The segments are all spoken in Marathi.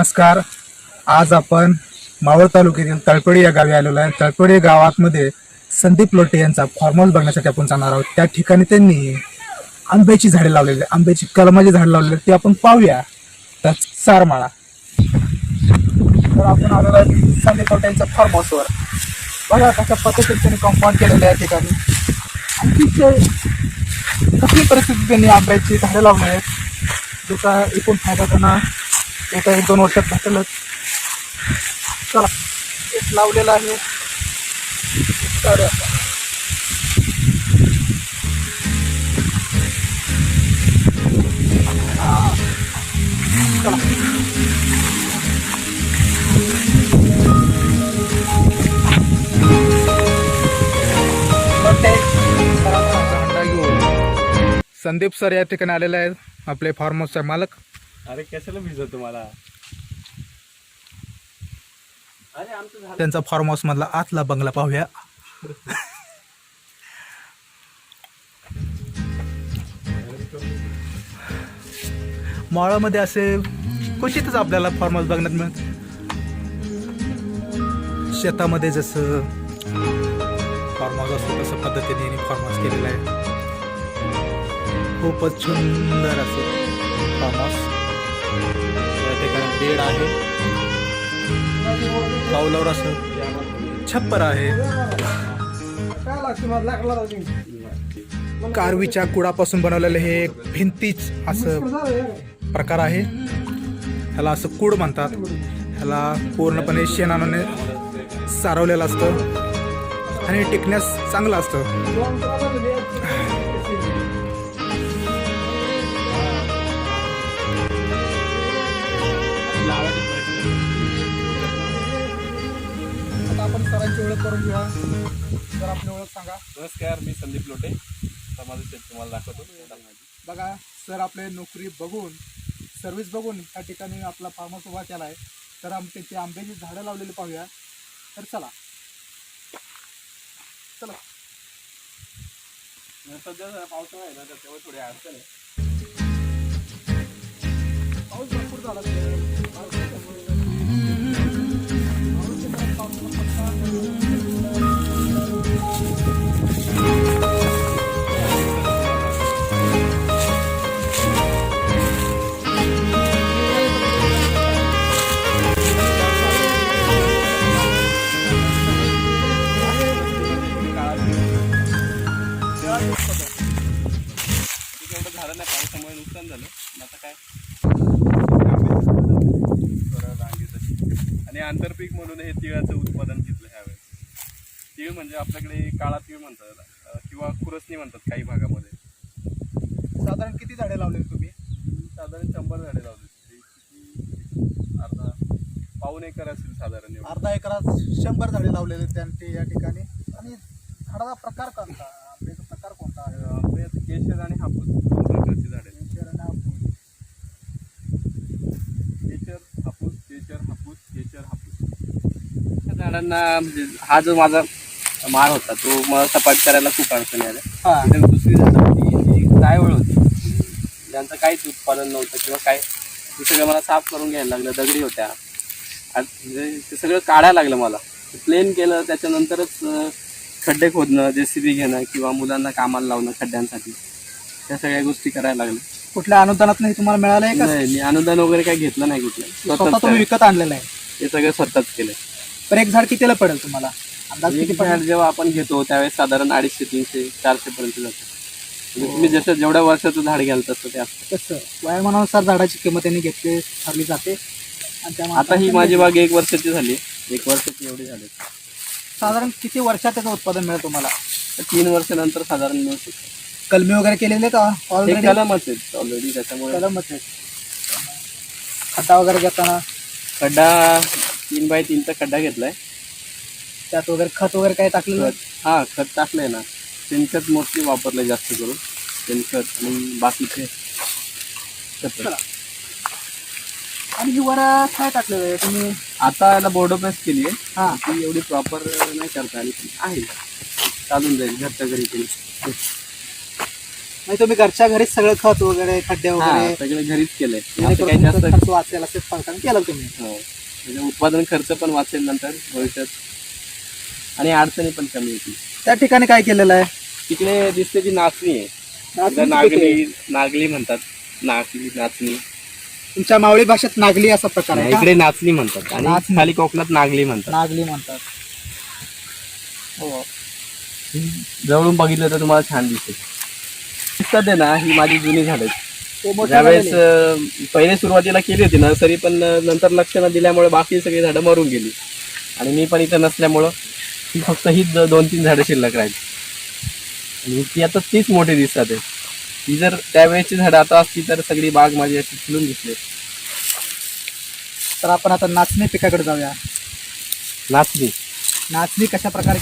नमस्कार. आज आपण मावळ तालुक्यातील तळपडी या गावी आलेलो आहे. तळपडी गावामध्ये संदीप लोटे यांचा फार्म हाऊस बघण्यासाठी आपण जाणार आहोत. त्या ठिकाणी त्यांनी आंब्याची झाडे लावलेली आहे आंब्याची कलमाची झाडे लावलेली ते ती आपण पाहूया. तर सारमाळा. तर आपण आलेलो आहे संदीप लोटे यांच्या फार्म हाऊसवर बघा कशा पद्धतीने त्यांनी कंपाऊंड केलेलं आहे या ठिकाणी. अतिशय कठीण परिस्थितीत त्यांनी आंब्याची झाडे लावली आहेत. ज्याचा एकूण फायदा त्यांना येत्या एक दोन वर्षात भेटेलच. चला एक लावलेला आहे. तर संदीप सर या ठिकाणी आलेले आहेत. आपले फार्म हाऊसचे मालक. अरे कशाला भिजत तुम्हाला? अरे आमचं झालं. त्यांचा फार्म हाऊस मधला आतला बंगला पाहूया. माळामध्ये असे क्वचितच आपल्याला फार्म हाऊस बघण्यात मिळत. शेतामध्ये जसं फार्म हाऊस असतो तसं पद्धतीने फार्म हाऊस केलेलं आहे. खूपच सुंदर असं फार्म हाऊस ठिकाणी बेड आहे. पावलावर असं. छप्पर आहे. कारवीच्या कुडापासून बनवलेलं हे एक भिंतीच असं प्रकार आहे. ह्याला असं कूड म्हणतात. ह्याला पूर्णपणे शेणाने सारवलेलं असतं. आणि टिकण्यास चांगलं असतं. सरांची ओळख करून घेऊया सर आपली ओळख सांगा. नमस्कार मी संदीप लोटे. तर माझं शेत तुम्हाला दाखवतो. बघा सर आपले नोकरी बघून सर्व्हिस बघून त्या ठिकाणी आपला फार्म हाऊस उभा केला आहे तर आम त्याची आंब्याची झाडं लावलेली पाहूया. तर चला. चला. सध्या जरा पावसाळा आहे ना तेव्हा थोडी अडचण आहे. पाऊस भरपूर झाला. पावसाच्यामुळे- आंतरपीक म्हणून हे तिळाचं उत्पादन घेतलं ह्यावेळेस. तीळ म्हणजे आपल्याकडे काळा तीळ म्हणतात किंवा कुरसनी म्हणतात काही भागामध्ये. साधारण किती झाडे लावलेली तुम्ही? साधारण शंभर झाडे लावली? अर्धा. पाऊन एकर असेल साधारण. अर्धा एकरात शंभर झाडे लावलेले आहेत त्यांनी या ठिकाणी. आणि झाडाचा प्रकार कोणता? आंब्याचा प्रकार कोणता आपले केशर आणि हापूस दोन प्रकारची झाडे आहेत. केशर आणि हापूस. केशर हापूस केशर हापूस केशर झाडांना म्हणजे हा जो माझा माळ होता तो मला सपाट करायला खूप अडचणी आल्या. हा. आणि दुसरी झाडं होती जी जायवळ होती ज्यांचं काहीच उत्पादन नव्हतं किंवा काय ते सगळं मला साफ करून घ्यायला लागलं दगडी होत्या. आणि म्हणजे ते सगळं काढायला लागलं मला. प्लेन केलं त्याच्यानंतरच अं, खड्डे खोदणं जे सी बी घेणं किंवा मुलांना कामाला लावणं खड्ड्यांसाठी. त्या सगळ्या गोष्टी करायला लागल्या. कुठल्या अनुदानात नाही तुम्हाला मिळालं आहे का? नाही मी अनुदान वगैरे काही घेतलं नाही कुठलं. स्वतः स्वतःच तुम्ही विकत आणलेलं आहे. हे सगळं स्वतःच केलं तर एक झाड कितीला पडेल तुम्हाला? अंदाज किती एक पडेल? जेव्हा आपण घेतो त्यावेळेस साधारण अडीचशे तीनशे चारशे पर्यंत जातं. म्हणजे तुम्ही जसं जेवढ्या वर्षाचं झाड घ्याल तसं ते असतं. तसं. वयामानानुसार झाडाची किंमत त्यांनी घेतली ठरली जाते. आणि त्यामुळे आता ही माझी बाग एक वर्षाची झाली. एक वर्षाची एवढी झाली. साधारण किती वर्षात त्याचं उत्पादन मिळेल तुम्हाला? तर तीन वर्षानंतर साधारण मिळू शकतं. कलमी वगैरे केलेले का हे ऑलरेडी कलमच आहेत. ऑलरेडी त्याच्यामुळे कलमच आहे खड्डा वगैरे घेताना? खड्डा तीन बाय तीनचा खड्डा घेतलाय. त्यात वगैरे खत वगैरे काय? खत हा खत टाकलंय ना. शेणखत मोस्टली वापरलंय जास्त करून. शेणखत आणि बाकीचे खत. आणि ही वर काय टाकलेलं आहे? तुम्ही आता याला बोर्डो पेस केली आहे. हा. ती एवढी प्रॉपर नाही करता आली. पण आहे. चालून जाईल घरच्या घरी केली म्हणजे तुम्ही घरच्या घरीच सगळं खत वगैरे खड्डे वगैरे सगळं घरीच केलंय. असं काही जास्त फरकाने केलं तुम्ही. हो. म्हणजे उत्पादन खर्च पण वाचेल नंतर भविष्यात. आणि अडचणी पण कमी होतील. त्या ठिकाणी काय केलेलं आहे? तिकडे दिसते ती नाचणी आहे. नागली नागली म्हणतात. नागली नाचणी. तुमच्या मावळी भाषेत नागली असा प्रकार आहे का? इकडे नाचणी म्हणतात. आणि नाचणी. खाली कोकणात नागली म्हणतात. नागली म्हणतात. हो. जवळून बघितलं तर तुम्हाला छान दिसेल. दिसतात आहे ना ही माझी जुनी झाड आहेत. ज्यावेळेस. अं, पहिले सुरुवातीला केली होती नर्सरी पण नंतर लक्ष न दिल्यामुळे बाकी सगळी झाडं मरून गेली. आणि मी पण इथं नसल्यामुळं फक्त हीच दोन तीन झाडं शिल्लक राहिली. आणि ती आता तीच मोठी दिसतात आहे ती जर त्यावेळेची झाडं आता असती तर सगळी बाग माझी अशी फुलून दिसली. तर आपण आता नाचणी पिकाकडे जाऊया. नाचली नाचणी कशा प्रकारे?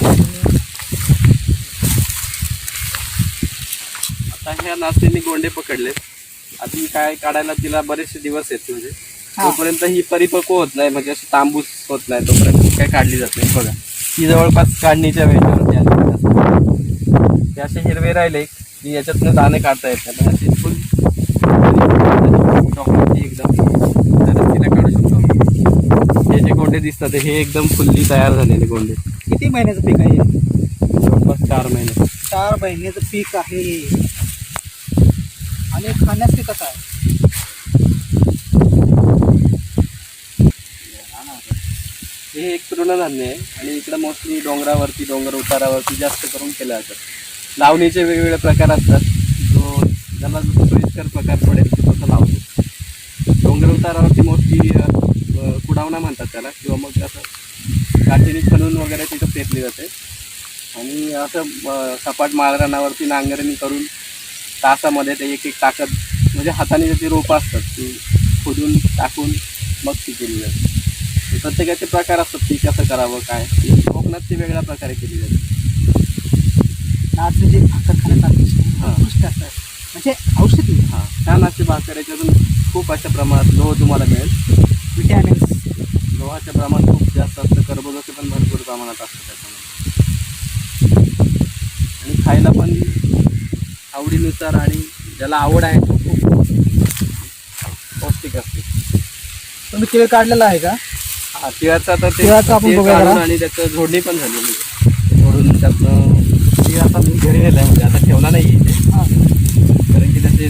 आता ह्या नाचणीने गोंडे पकडले आधी काय काढायला तिला बरेचसे दिवस आहेत म्हणजे. तोपर्यंत ही परिपक्व होत नाही म्हणजे अशी तांबूस होत नाही तोपर्यंत. काय काढली जात नाही. बघा ही जवळपास काढणीच्या. ते असे हिरवे राहिले की याच्यातनं दाणे काढता येत नाही. पण असे फुल एकदम तरच तिला काढू शकतो. हे जे गोंडे दिसतात हे एकदम फुल्ली तयार झालेले गोंडे. किती महिन्याचं पीक आहे? जवळपास चार महिने. चार महिन्याचं पीक आहे. आणि खाण्यास ते कसं आहे? हे एक तृणधान्य आहे आणि इकडं मोस्टली डोंगरावरती डोंगर उतारावरती जास्त करून केलं जातं. लावणीचे वेगवेगळे प्रकार असतात. जो ज्याला जसं सोयीस्कर प्रकार पडेल तसं लावतो. डोंगर उतारावरती मोस्टली कुडावणा म्हणतात त्याला. किंवा मग असं काठीने खणून वगैरे तिथं पेरली जाते. आणि असं सपाट माळरानावरती नांगरणी करून तासामध्ये ते एक एक टाकत म्हणजे हाताने त्याची रोपं असतात ती खोदून टाकून मग ती केली जाते. प्रत्येकाचे प्रकार असतात ती कसं करावं काय? कोकणात ती वेगळ्या प्रकारे केली जाते. नाचणीची भाकर खाण्यासाठी हा. उत्कृष्ट असतं म्हणजे औषधी. हां. छान अशी भाकर याच्यातून खूप अशा प्रमाणात लोह तुम्हाला मिळेल. विटॅमिन्स लोहाचं प्रमाण खूप जास्त असतं कर्बोदके पण भरपूर प्रमाणात असतं त्याच्यामध्ये. आणि खायला पण आवडीनुसार आणि ज्याला आवड आहे तो खूप पौष्टिक असते. तुम्ही केळ काढलेला आहे का? हा तिळाचं आता ते तिळाचं आपण तीळ बघूया काढून जरा. आणि त्याचं झोडणी पण झाली म्हणजे झोडून त्यातनं तीळ आता मी घरी नेलं म्हणजे आता ठेवला नाही इथे. हा. कारण की त्याचे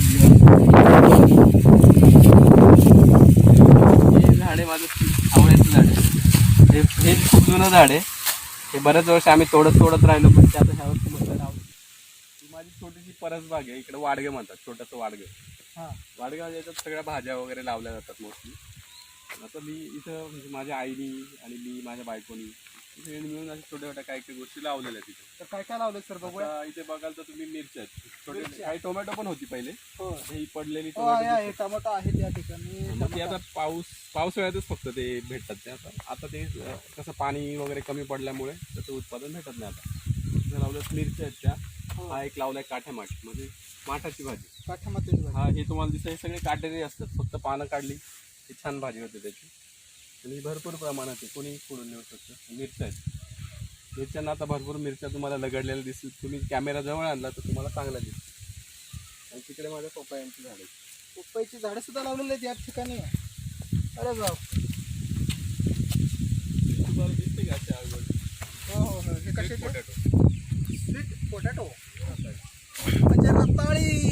हे झाड माझं आवडायचं झाड आहे. हे हे खूप जुनं झाड आहे. हे बरेच वर्ष आम्ही तोडत तोडत राहिलो पण ते आता ह्या वर्षी म्हटलं लावलं ही छोटीशी परसबाग आहे इकडे वाडगे म्हणतात छोटंसं वाडगं. हा. वाडगाव याच्यात सगळ्या भाज्या वगैरे लावल्या जातात मोस्टली आता मी इथं म्हणजे माझ्या आईनी आणि मी माझ्या बायकोनी मिळून अशा छोट्या छोट्या काही काही गोष्टी लावलेल्या आहेत इथे तर काय काय लावलं सर बघूया. आता इथे बघाल तर तुम्ही मिरच्या आहेत. छोटे काही टोमॅटो पण होती पहिले. हो ही पडलेली हो, आहे, आहे. टोमॅटो टमाटो आहे त्या ठिकाणी. मग ते आता पाऊस पावसाळ्यातच फक्त ते भेटतात ते आता. आता ते अं, कसं पाणी वगैरे कमी पडल्यामुळे त्याचं उत्पादन भेटत नाही आता. इथं लावलं मिरच्या आहेत त्या. हो. हा एक लावलाय काठ्या माठ म्हणजे माठाची भाजी. काठामध्ये हा हे तुम्हाला दिसतं हे सगळे काटेरी असतात फक्त पानं काढली की छान भाजी होते त्याची. आणि भरपूर प्रमाणात आहे कोणी फोडून नेऊ शकतं मिरच्या आहेत. मिरच्यांना आता भरपूर मिरच्या तुम्हाला लगडलेल्या दिसतील. तुम्ही कॅमेरा जवळ आणला तर तुम्हाला चांगला दिसतील. आणि तिकडे माझ्या पप्पायांची झाडं. पपईची झाडं सुद्धा लावलेली आहेत या ठिकाणी. अरे बाप. तुम्हाला दिसते का अशा आवड हो हो हो. हे कसे पोटॅटो स्वीट पोटॅटो. म्हणजे रताळी.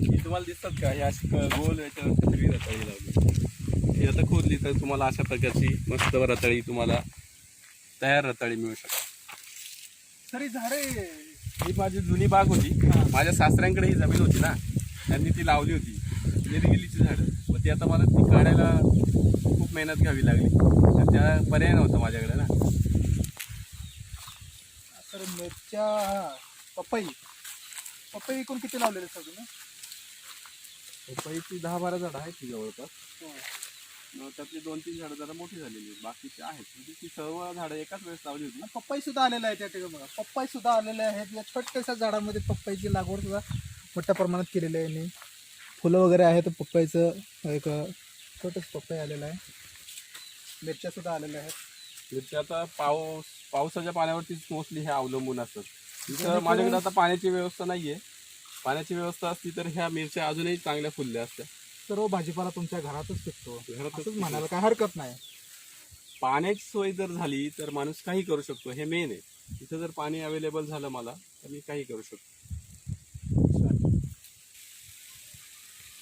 ही तुम्हाला दिसतात का? हे क- गोल सगळी रताळी लावली ही आता खोदली तर तुम्हाला अशा प्रकारची मस्त रताळी तुम्हाला तयार रताळी मिळू शकते. सरी झाडे. ही माझी जुनी बाग होती. माझ्या सासऱ्यांकडे ही जमीन होती ना. त्यांनी ती लावली होती. निरगिलीची झाडं. मग ती आता मला ती काढायला खूप मेहनत घ्यावी लागली. तर त्या पर्याय नव्हता माझ्याकडे ना. सर मिरच्या पपई. पपई एकूण किती लावलेले सर तुम्ही? पपईची दहा बारा झाडं आहेत ती जवळपास. हो. त्यातली दोन तीन झाडं जरा मोठी झालेली आहेत. बाकीची आहेत. म्हणजे ती सर्व झाडं एकाच वेळेस लावली होती आणि पपई सुद्धा आलेला आहे त्या ठिकाणी बघा. पपई सुद्धा आलेले आहेत. या छोट्याशा झाडामध्ये पपईची लागवड सुद्धा मोठ्या प्रमाणात केलेली आहे यांनी. फुलं वगैरे आहेत. पपईचं एक छोटंच पपई आलेलं आहे. मिरच्या सुद्धा आलेल्या आहेत. मिरच्या आता पाऊस पावसाच्या पाण्यावरतीच मोस्टली हे अवलंबून असतात. इथं माझ्याकडे आता पाण्याची व्यवस्था नाहीये. पाण्याची व्यवस्था असती तर ह्या मिरच्या अजूनही चांगल्या फुलल्या असत्या. सर्व भाजीपाला तुमच्या घरातच पिकतो. घरातच म्हणायला काय हरकत नाही. पाण्याची सोय जर झाली तर माणूस काही करू शकतो. हे मेन आहे. तिथं जर पाणी अवेलेबल झालं मला तर मी काही करू शकतो.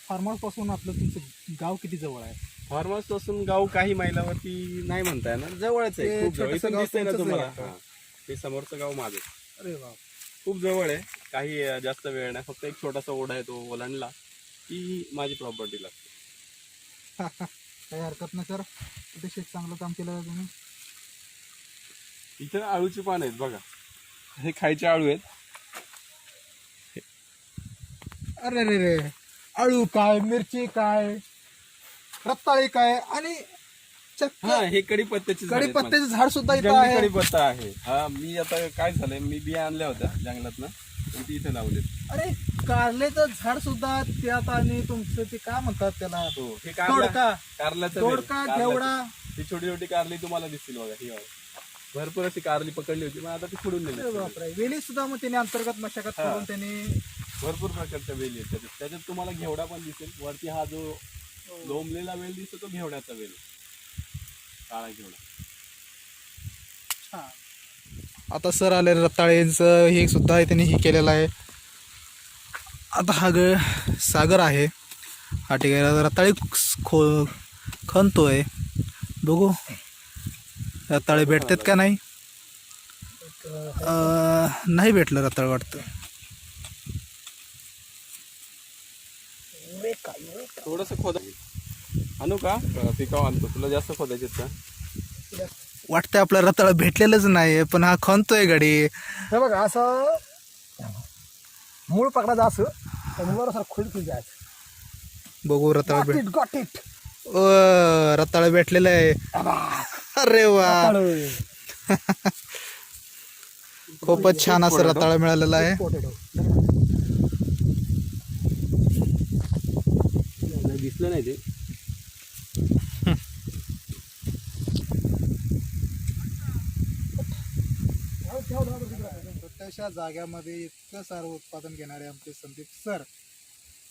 फार्म हाऊसपासून आपलं तुमचं गाव किती जवळ आहे? फार्म हाऊसपासून गाव काही मैलावरती नाही म्हणता येणार जवळच आहे ते खूप जवळ. छोटंसं इथून गाव दिसतंय ना तुमचंच तुम्हाला? आहे. वाटतं. हा. समोरचं गाव माझं अरे वा खूप जवळ आहे. काही अं, जास्त वेळ नाही. फक्त एक छोटासा ओढा आहे तो ओलांडला की माझी प्रॉपर्टी लागते काही हरकत नाही सर. किती शेत चांगलं काम केलं तुम्ही? इथं आळूची पान आहेत बघा. हे खायचे आळू आहेत. अरे रे रे. आळू काय मिरची काय? रताळी काय आणि चक्क हा हे कडीपत्त्याची झाडं आहेत माझी. कडीपत्त्याचं झाड सुद्धा इथं जंगली आहे. कडीपत्ता आहे. हा मी आता काय झालंय मी बिया आणल्या होत्या जंगलातनं. पण ती इथे लावले अरे कारल्याचं झाड सुद्धा त्यात आणि तुमचं ते काय म्हणतात त्याला? हो हे कारला दोडका. कारल्याचं कारल्याचं. घेवडा. ही छोटी छोटी कारली तुम्हाला दिसतील बघा ही बघा. भरपूर अशी कारली पकडली होती पण आता ती फोडून अरे बापरे वेली सुद्धा मग त्याने अंतर्गत मशागत. करून त्यांनी भरपूर प्रकारच्या वेली आहेत त्याच्यात. त्याच्यात तुम्हाला घेवडा पण दिसेल. वरती हा जो लोंबलेला वेल दिसतो तो घेवड्याचा वेल. आहे. काळा घेवडा. आता सर आले रताळेंचं हे सुद्धा त्यांनी हे केलेलं आहे. आता हा ग सागर आहे. हा ठीक आहे. रताळे खो खणतोय. बघू. रताळे भेटतात का नाही? नाही भेटलं रताळ वाटतं. थोडस खोदा आणू का? पिकाव आणतो. तुला जास्त खोदायचे का? वाटतंय आपलं रताळ भेटलेलंच नाही पण हा खणतोय गाडी हे बघा असं मूळ पकडायचं असं मुळावर असं खुली खुली जायचं. बघू रताळ भेट इट गॉट इट ओ रताळ भेटलेलं आहे अरे वा. खूपच छान असं रताळ मिळालेलं आहे. पोटॅटो दिसलं नाही ते. छोट्याशा जाग्यामध्ये इतकं सारं उत्पादन घेणारे आमचे संदीप सर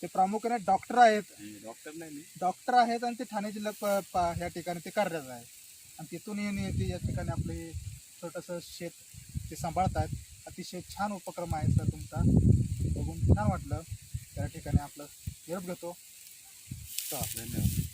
ते प्रामुख्याने डॉक्टर आहेत. डॉक्टर नाही डॉक्टर आहेत आणि ते ठाणे जिल्ह्यात ह्या ठिकाणी ते कार्यरत आहे आणि तिथून येऊन ते या ठिकाणी आपले छोटंसं शेत ते सांभाळतात. अतिशय छान उपक्रम आहे सर तुमचा. बघून छान वाटलं. त्या ठिकाणी आपलं निरोप घेतो. धन्यवाद.